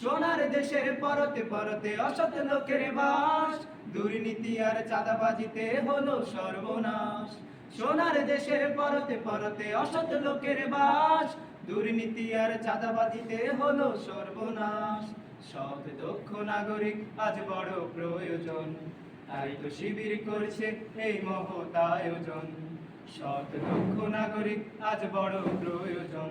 সোনার দেশের পরতে পরতে অসৎ লোকের বাস। দুর্নীতি আর চাঁদাবাজিতে হলো সর্বনাশ। সোনার দেশের পরতে পরতে অসৎ লোকের বাস। দুর্নীতি আর চাঁদাবাজিতে হলো সর্বনাশ। সৎ, দক্ষ নাগরিক আজ বড় প্রয়োজন। তাই তো শিবির করছে এই মহৎ আয়োজন। সৎ, দক্ষ নাগরিক আজ বড় প্রয়োজন।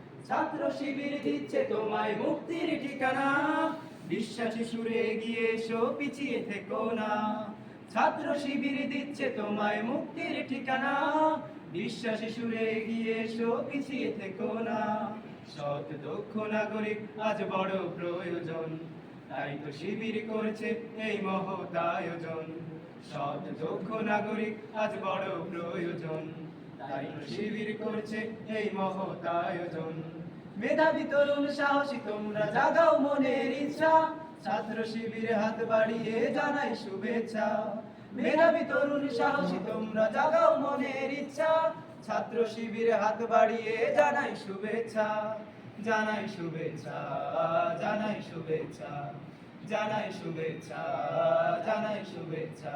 ছাত্র শিবির দিচ্ছে তোমায় মুক্তির ঠিকানা। বিশ্বাসী সুরে গিয়ে এসো, পিছিয়ে থেকো না। ছাত্র শিবির দিচ্ছে তোমায় মুক্তির ঠিকানা। বিশ্বাসী সুরে এগিয়ে এসো, পিছিয়ে থেকো না। সৎ, দক্ষ নাগরিক আজ বড় প্রয়োজন। তাই তো শিবির করছে এই মহৎ আয়োজন। সৎ, দক্ষ নাগরিক আজ বড় প্রয়োজন। তাই শিবির করছে এই মহৎ আয়োজন। মেধাবী তরুণ সাহসী, তোমরা জাগাও মনের ইচ্ছা। ছাত্র শিবির হাত বাড়িয়ে জানাই শুভেচ্ছা। মেধাবী তরুণ সাহসী, তোমরা জাগাও মনের ইচ্ছা। ছাত্র শিবির হাত বাড়িয়ে জানাই শুভেচ্ছা। জানাই শুভেচ্ছা জানাই শুভেচ্ছা জানাই শুভেচ্ছা জানাই শুভেচ্ছা।